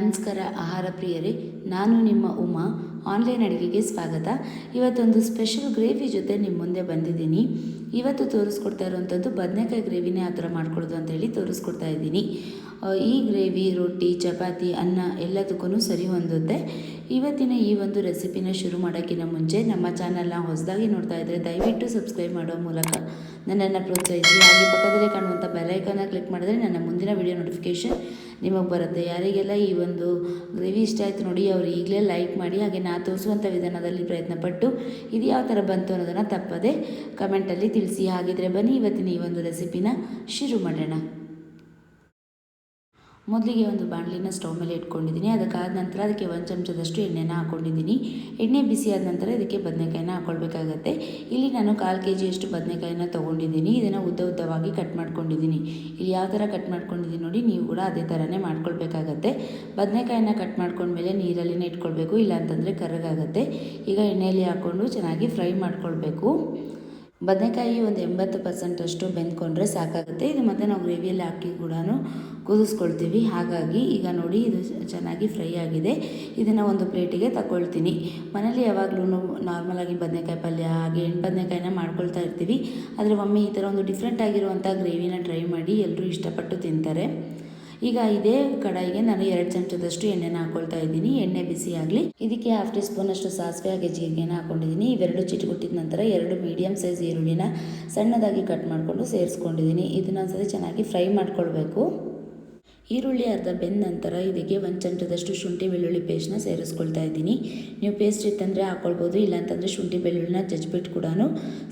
ನಮಸ್ಕಾರ ಆಹಾರ ಪ್ರಿಯರೇ, ನಾನು ನಿಮ್ಮ ಉಮಾ. ಆನ್ಲೈನ್ ಅಡುಗೆಗೆ ಸ್ವಾಗತ. ಇವತ್ತೊಂದು ಸ್ಪೆಷಲ್ ಗ್ರೇವಿ ಜೊತೆ ನಿಮ್ಮ ಮುಂದೆ ಬಂದಿದ್ದೀನಿ. ಇವತ್ತು ತೋರಿಸ್ಕೊಡ್ತಾ ಇರುವಂಥದ್ದು ಬದನೆಕಾಯಿ ಗ್ರೇವಿನೇ ಆ ಥರ ಮಾಡ್ಕೊಳ್ಳೋದು ಅಂತೇಳಿ ತೋರಿಸ್ಕೊಡ್ತಾ ಇದ್ದೀನಿ. ಈ ಗ್ರೇವಿ, ರೊಟ್ಟಿ, ಚಪಾತಿ, ಅನ್ನ ಎಲ್ಲದಕ್ಕೂ ಸರಿ ಹೊಂದುತ್ತೆ. ಇವತ್ತಿನ ಈ ಒಂದು ರೆಸಿಪಿನ ಶುರು ಮಾಡೋಕ್ಕಿಂತ ಮುಂಚೆ ನಮ್ಮ ಚಾನಲ್ನ ಹೊಸದಾಗಿ ನೋಡ್ತಾ ಇದ್ದರೆ ದಯವಿಟ್ಟು ಸಬ್ಸ್ಕ್ರೈಬ್ ಮಾಡೋ ಮೂಲಕ ನನ್ನನ್ನು ಪ್ರೋತ್ಸಾಹಿಸಿ. ಹಾಗೆ ಪಕ್ಕದಲ್ಲೇ ಕಾಣುವಂಥ ಬೆಲ್ಲೈಕನ್ನ ಕ್ಲಿಕ್ ಮಾಡಿದ್ರೆ ನನ್ನ ಮುಂದಿನ ವಿಡಿಯೋ ನೋಟಿಫಿಕೇಷನ್ ನಿಮಗೆ ಬರುತ್ತೆ. ಯಾರಿಗೆಲ್ಲ ಈ ಒಂದು ಗ್ರೇವಿ ಇಷ್ಟ ಆಯಿತು ನೋಡಿ, ಅವರು ಈಗಲೇ ಲೈಕ್ ಮಾಡಿ, ಹಾಗೆ ನಾ ತೋರಿಸುವಂಥ ವಿಧಾನದಲ್ಲಿ ಪ್ರಯತ್ನಪಟ್ಟು ಇದು ಯಾವ ಥರ ಬಂತು ಅನ್ನೋದನ್ನು ತಪ್ಪದೆ ಕಮೆಂಟಲ್ಲಿ ತಿಳಿಸಿ. ಹಾಗಿದ್ರೆ ಬನ್ನಿ, ಇವತ್ತಿನ ಈ ಒಂದು ರೆಸಿಪಿನ ಶುರು ಮಾಡೋಣ. ಮೊದಲಿಗೆ ಒಂದು ಬಾಣಲಿನ ಸ್ಟವ್ ಮೇಲೆ ಇಟ್ಕೊಂಡಿದ್ದೀನಿ. ಅದಕ್ಕಾದ ನಂತರ ಅದಕ್ಕೆ ಒಂದು ಚಮಚದಷ್ಟು ಎಣ್ಣೆನ ಹಾಕ್ಕೊಂಡಿದ್ದೀನಿ ಎಣ್ಣೆ ಬಿಸಿ ಆದ ನಂತರ ಇದಕ್ಕೆ ಬದನೆಕಾಯಿನ ಹಾಕ್ಕೊಳ್ಬೇಕಾಗತ್ತೆ ಇಲ್ಲಿ ನಾನು ಕಾಲು ಕೆ ಜಿಯಷ್ಟು ಬದನೆಕಾಯಿನ ತೊಗೊಂಡಿದ್ದೀನಿ. ಇದನ್ನು ಉದ್ದ ಉದ್ದವಾಗಿ ಕಟ್ ಮಾಡ್ಕೊಂಡಿದ್ದೀನಿ. ಇಲ್ಲಿ ಯಾವ ಥರ ಕಟ್ ಮಾಡ್ಕೊಂಡಿದ್ದೀನಿ ನೋಡಿ, ನೀವು ಕೂಡ ಅದೇ ಥರನೇ ಮಾಡ್ಕೊಳ್ಬೇಕಾಗತ್ತೆ. ಬದನೆಕಾಯಿನ ಕಟ್ ಮಾಡ್ಕೊಂಡ್ಮೇಲೆ ನೀರಲ್ಲಿನೇ ಇಟ್ಕೊಳ್ಬೇಕು. ಇಲ್ಲ ಅಂತಂದರೆ ಕರಗಾಗುತ್ತೆ. ಈಗ ಎಣ್ಣೆಯಲ್ಲಿ ಹಾಕ್ಕೊಂಡು ಚೆನ್ನಾಗಿ ಫ್ರೈ ಮಾಡ್ಕೊಳ್ಬೇಕು. ಬದನೆಕಾಯಿ ಒಂದು ಎಂಬತ್ತು ಪರ್ಸೆಂಟಷ್ಟು ಬೆಂದ್ಕೊಂಡ್ರೆ ಸಾಕಾಗುತ್ತೆ. ಇದು ಮತ್ತು ನಾವು ಗ್ರೇವಿಯಲ್ಲಿ ಹಾಕಿ ಕೂಡ ಕುದಿಸ್ಕೊಳ್ತೀವಿ. ಹಾಗಾಗಿ ಈಗ ನೋಡಿ ಇದು ಚೆನ್ನಾಗಿ ಫ್ರೈ ಆಗಿದೆ. ಇದನ್ನು ಒಂದು ಪ್ಲೇಟಿಗೆ ತಗೊಳ್ತೀನಿ ಮನೇಲಿ ಯಾವಾಗಲೂ ನಾರ್ಮಲಾಗಿ ಬದನೆಕಾಯಿ ಪಲ್ಯ, ಹಾಗೆ ಎಣ್ಣೆ ಬದನೆಕಾಯಿನ ಮಾಡ್ಕೊಳ್ತಾ ಇರ್ತೀವಿ. ಆದರೆ ಒಮ್ಮೆ ಈ ಥರ ಒಂದು ಡಿಫ್ರೆಂಟ್ ಆಗಿರುವಂಥ ಗ್ರೇವಿನ ಟ್ರೈ ಮಾಡಿ ಎಲ್ಲರೂ ಇಷ್ಟಪಟ್ಟು ತಿಂತಾರೆ. ಈಗ ಇದೇ ಕಡಾಯಿಗೆ ನಾನು ಎರಡು ಚಮಚದಷ್ಟು ಎಣ್ಣೆನ ಹಾಕೊಳ್ತಾ ಇದ್ದೀನಿ. ಎಣ್ಣೆ ಬಿಸಿ ಆಗಲಿ. ಇದಕ್ಕೆ ಹಾಫ್ ಟೀ ಸ್ಪೂನ್ ಅಷ್ಟು ಸಾಸಿವೆ ಹಾಗೆ ಜೀರಿಗೆನ ಹಾಕೊಂಡಿದ್ದೀನಿ. ಇವೆರಡು ಚಿಟುಗುಟ್ಟಿದ ನಂತರ ಎರಡು ಮೀಡಿಯಮ್ ಸೈಜ್ ಈರುಳ್ಳಿನ ಸಣ್ಣದಾಗಿ ಕಟ್ ಮಾಡಿಕೊಂಡು ಸೇರಿಸ್ಕೊಂಡಿದ್ದೀನಿ. ಇದನ್ನ ಒಂದ್ಸರಿ ಚೆನ್ನಾಗಿ ಫ್ರೈ ಮಾಡ್ಕೊಳ್ಬೇಕು. ಈರುಳ್ಳಿ, ಅರ್ಧ ಬೆಂದ ನಂತರ ಇದಕ್ಕೆ ಒಂದು ಚಮಚದಷ್ಟು ಶುಂಠಿ ಬೆಳ್ಳುಳ್ಳಿ ಪೇಸ್ಟ್ನ ಸೇರಿಸ್ಕೊಳ್ತಾ ಇದ್ದೀನಿ. ನೀವು ಪೇಸ್ಟ್ ಇತ್ತಂದರೆ ಹಾಕ್ಕೊಳ್ಬೋದು ಇಲ್ಲಾಂತಂದರೆ ಶುಂಠಿ ಬೆಳ್ಳುಳ್ಳಿನ ಜಜ್ಬಿಟ್ಟು ಕೂಡ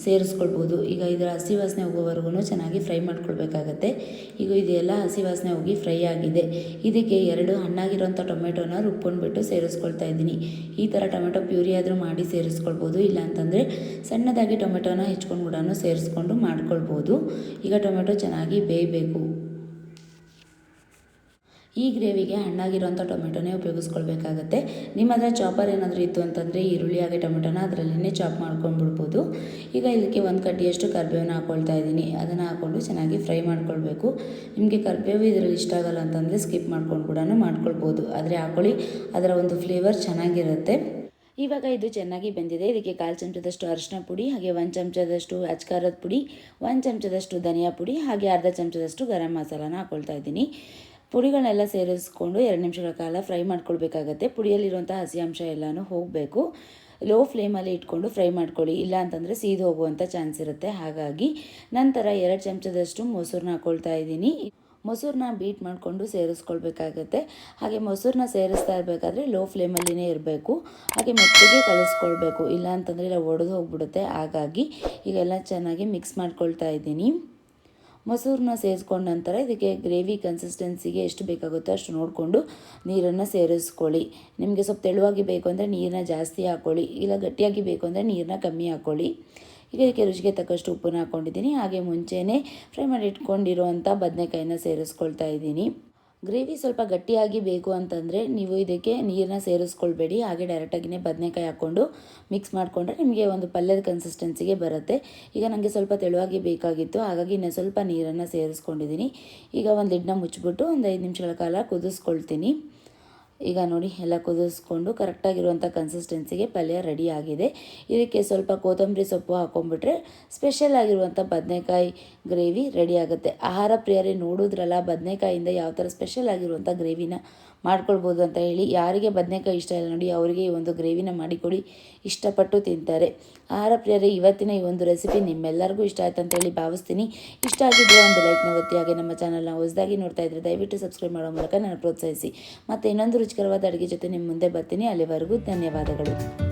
ಸೇರಿಸ್ಕೊಳ್ಬೋದು. ಈಗ ಇದರ ಹಸಿ ವಾಸನೆ ಹೋಗೋವರೆಗೂ ಚೆನ್ನಾಗಿ ಫ್ರೈ ಮಾಡ್ಕೊಳ್ಬೇಕಾಗತ್ತೆ. ಈಗ ಇದೆಲ್ಲ ಹಸಿ ವಾಸನೆ ಹೋಗಿ ಫ್ರೈ ಆಗಿದೆ. ಇದಕ್ಕೆ ಎರಡು ಹಣ್ಣಾಗಿರೋಂಥ ಟೊಮೆಟೊನ ರುಬ್ಕೊಂಡ್ಬಿಟ್ಟು ಸೇರಿಸ್ಕೊಳ್ತಾ ಇದ್ದೀನಿ. ಈ ಥರ ಟೊಮೆಟೊ ಪ್ಯೂರಿ ಆದರೂ ಮಾಡಿ ಸೇರಿಸ್ಕೊಳ್ಬೋದು, ಇಲ್ಲಾಂತಂದರೆ ಸಣ್ಣದಾಗಿ ಟೊಮೆಟೊನ ಹೆಚ್ಕೊಂಡು ಕೂಡ ಸೇರಿಸ್ಕೊಂಡು ಮಾಡ್ಕೊಳ್ಬೋದು. ಈಗ ಟೊಮೆಟೊ ಚೆನ್ನಾಗಿ ಬೇಯಬೇಕು. ಈ ಗ್ರೇವಿಗೆ ಹಣ್ಣಾಗಿರುವಂಥ ಟೊಮೆಟೊನೇ ಉಪಯೋಗಿಸ್ಕೊಳ್ಬೇಕಾಗತ್ತೆ. ನಿಮ್ಮ ಹತ್ರ ಚಾಪರ್ ಏನಾದರೂ ಇತ್ತು ಅಂತಂದರೆ ಈರುಳ್ಳಿ ಹಾಗೆ ಟೊಮೆಟೊನ ಅದರಲ್ಲೇ ಚಾಪ್ ಮಾಡ್ಕೊಂಡ್ಬಿಡ್ಬೋದು ಈಗ ಇದಕ್ಕೆ ಒಂದು ಕಡ್ಡಿಯಷ್ಟು ಕರ್ಬೇವನ್ನ ಹಾಕ್ಕೊಳ್ತಾ ಇದ್ದೀನಿ. ಅದನ್ನು ಹಾಕ್ಕೊಂಡು ಚೆನ್ನಾಗಿ ಫ್ರೈ ಮಾಡ್ಕೊಳ್ಬೇಕು. ನಿಮಗೆ ಕರ್ಬೇವು ಇದರಲ್ಲಿ ಇಷ್ಟ ಆಗಲ್ಲ ಅಂತಂದರೆ ಸ್ಕಿಪ್ ಮಾಡ್ಕೊಂಡು ಕೂಡ ಮಾಡ್ಕೊಳ್ಬೋದು. ಆದರೆ ಹಾಕೊಳ್ಳಿ, ಅದರ ಒಂದು ಫ್ಲೇವರ್ ಚೆನ್ನಾಗಿರುತ್ತೆ. ಇವಾಗ ಇದು ಚೆನ್ನಾಗಿ ಬೆಂದಿದೆ. ಇದಕ್ಕೆ ಕಾಲು ಚಮಚದಷ್ಟು ಅರಿಶಿನ ಪುಡಿ, ಹಾಗೆ ಒಂದು ಚಮಚದಷ್ಟು ಅಚ್ಕಾರದ ಪುಡಿ, ಒಂದು ಚಮಚದಷ್ಟು ಧನಿಯಾ ಪುಡಿ, ಹಾಗೆ ಅರ್ಧ ಚಮಚದಷ್ಟು ಗರಂ ಮಸಾಲಾನ ಹಾಕ್ಕೊಳ್ತಾ ಇದ್ದೀನಿ. ಪುಡಿಗಳನ್ನೆಲ್ಲ ಸೇರಿಸ್ಕೊಂಡು ಎರಡು ನಿಮಿಷಗಳ ಕಾಲ ಫ್ರೈ ಮಾಡ್ಕೊಳ್ಬೇಕಾಗತ್ತೆ. ಪುಡಿಯಲ್ಲಿರುವಂಥ ಹಸಿ ಅಂಶ ಎಲ್ಲನೂ ಹೋಗಬೇಕು. ಲೋ ಫ್ಲೇಮಲ್ಲಿ ಇಟ್ಕೊಂಡು ಫ್ರೈ ಮಾಡ್ಕೊಳ್ಳಿ. ಇಲ್ಲ ಅಂತಂದರೆ ಸೀದು ಹೋಗುವಂಥ ಚಾನ್ಸ್ ಇರುತ್ತೆ. ಹಾಗಾಗಿ ನಂತರ ಎರಡು ಚಮಚದಷ್ಟು ಮೊಸರನ್ನ ಹಾಕ್ಕೊಳ್ತಾ ಇದ್ದೀನಿ. ಮೊಸರನ್ನ ಬೀಟ್ ಮಾಡಿಕೊಂಡು ಸೇರಿಸ್ಕೊಳ್ಬೇಕಾಗತ್ತೆ. ಹಾಗೆ ಮೊಸರನ್ನ ಸೇರಿಸ್ತಾ ಇರಬೇಕಾದ್ರೆ ಲೋ ಫ್ಲೇಮಲ್ಲಿನೇ ಇರಬೇಕು. ಹಾಗೆ ಮೆತ್ತಗೆ ಕಲಿಸ್ಕೊಳ್ಬೇಕು. ಇಲ್ಲ ಅಂತಂದರೆ ಇಲ್ಲ ಒಡೆದು ಹೋಗ್ಬಿಡುತ್ತೆ. ಹಾಗಾಗಿ ಈಗೆಲ್ಲ ಚೆನ್ನಾಗಿ ಮಿಕ್ಸ್ ಮಾಡ್ಕೊಳ್ತಾ ಇದ್ದೀನಿ. ಮೊಸರನ್ನ ಸೇರಿಸ್ಕೊಂಡ ನಂತರ ಇದಕ್ಕೆ ಗ್ರೇವಿ ಕನ್ಸಿಸ್ಟೆನ್ಸಿಗೆ ಎಷ್ಟು ಬೇಕಾಗುತ್ತೋ ಅಷ್ಟು ನೋಡಿಕೊಂಡು ನೀರನ್ನು ಸೇರಿಸ್ಕೊಳ್ಳಿ. ನಿಮಗೆ ಸ್ವಲ್ಪ ತೆಳುವಾಗಿ ಬೇಕು ಅಂದರೆ ನೀರನ್ನ ಜಾಸ್ತಿ ಹಾಕ್ಕೊಳ್ಳಿ ಇಲ್ಲ ಗಟ್ಟಿಯಾಗಿ ಬೇಕು ಅಂದರೆ ನೀರನ್ನ ಕಮ್ಮಿ ಹಾಕ್ಕೊಳ್ಳಿ ಈಗ ಇದಕ್ಕೆ ರುಚಿಗೆ ತಕ್ಕಷ್ಟು ಉಪ್ಪನ್ನು ಹಾಕ್ಕೊಂಡಿದ್ದೀನಿ ಹಾಗೆ ಮುಂಚೆನೇ ಫ್ರೈ ಮಾಡಿ ಇಟ್ಕೊಂಡಿರುವಂಥ ಬದನೆಕಾಯಿನ ಸೇರಿಸ್ಕೊಳ್ತಾ ಇದ್ದೀನಿ. ಗ್ರೇವಿ ಸ್ವಲ್ಪ ಗಟ್ಟಿಯಾಗಿ ಬೇಕು ಅಂತಂದರೆ ನೀವು ಇದಕ್ಕೆ ನೀರನ್ನ ಸೇರಿಸ್ಕೊಳ್ಬೇಡಿ. ಹಾಗೆ ಡೈರೆಕ್ಟಾಗಿಯೇ ಬದನೆಕಾಯಿ ಹಾಕ್ಕೊಂಡು ಮಿಕ್ಸ್ ಮಾಡಿಕೊಂಡ್ರೆ ನಿಮಗೆ ಒಂದು ಪಲ್ಯದ ಕನ್ಸಿಸ್ಟೆನ್ಸಿಗೆ ಬರುತ್ತೆ. ಈಗ ನನಗೆ ಸ್ವಲ್ಪ ತೆಳುವಾಗಿ ಬೇಕಾಗಿತ್ತು. ಹಾಗಾಗಿ ಇನ್ನೂ ಸ್ವಲ್ಪ ನೀರನ್ನು ಸೇರಿಸ್ಕೊಂಡಿದ್ದೀನಿ. ಈಗ ಒಂದು ಲಿಡ್ನ ಮುಚ್ಚಿಬಿಟ್ಟು ಒಂದು ಐದು ನಿಮಿಷಗಳ ಕಾಲ ಕುದಿಸ್ಕೊಳ್ತೀನಿ. ಈಗ ನೋಡಿ ಎಲ್ಲ ಕುದಿಸ್ಕೊಂಡು ಕರೆಕ್ಟಾಗಿರುವಂಥ ಕನ್ಸಿಸ್ಟೆನ್ಸಿಗೆ ಪಲ್ಯ ರೆಡಿ ಆಗಿದೆ. ಇದಕ್ಕೆ ಸ್ವಲ್ಪ ಕೊತ್ತಂಬರಿ ಸೊಪ್ಪು ಹಾಕೊಂಡ್ಬಿಟ್ರೆ ಸ್ಪೆಷಲ್ ಆಗಿರುವಂಥ ಬದನೆಕಾಯಿ ಗ್ರೇವಿ ರೆಡಿ ಆಗುತ್ತೆ. ಆಹಾರ ಪ್ರಿಯರೇ, ನೋಡಿದ್ರಲ್ಲ ಬದನೆಕಾಯಿಂದ ಯಾವ ಥರ ಸ್ಪೆಷಲ್ ಆಗಿರುವಂಥ ಗ್ರೇವಿನ ಮಾಡ್ಕೊಳ್ಬೋದು ಅಂತ ಹೇಳಿ ಯಾರಿಗೆ ಬದನೆಕಾಯಿ ಇಷ್ಟ ಇಲ್ಲ ನೋಡಿ ಅವರಿಗೆ ಈ ಒಂದು ಗ್ರೇವಿನ ಮಾಡಿಕೊಡಿ ಇಷ್ಟಪಟ್ಟು ತಿಂತಾರೆ. ಆಹಾರ ಪ್ರಿಯರೇ, ಇವತ್ತಿನ ಈ ಒಂದು ರೆಸಿಪಿ ನಿಮ್ಮೆಲ್ಲರಿಗೂ ಇಷ್ಟ ಆಯ್ತು ಅಂತ ಹೇಳಿ ಭಾವಿಸ್ತೀನಿ. ಇಷ್ಟ ಆಗಿದ್ರೆ ಒಂದು ಲೈಕ್ನ ಒತ್ತಿ ಹಾಗೆ ನಮ್ಮ ಚಾನಲ್ನ ಹೊಸದಾಗಿ ನೋಡ್ತಾ ಇದ್ದರೆ ದಯವಿಟ್ಟು ಸಬ್ಸ್ಕ್ರೈಬ್ ಮಾಡೋ ಮೂಲಕ ನನ್ನ ಪ್ರೋತ್ಸಾಹಿಸಿ. ಮತ್ತು ಇನ್ನೊಂದು ರುಚಿಕರವಾದ ಅಡುಗೆ ಜೊತೆ ನಿಮ್ಮ ಮುಂದೆ ಬರ್ತೀನಿ. ಅಲ್ಲಿವರೆಗೂ ಧನ್ಯವಾದಗಳು.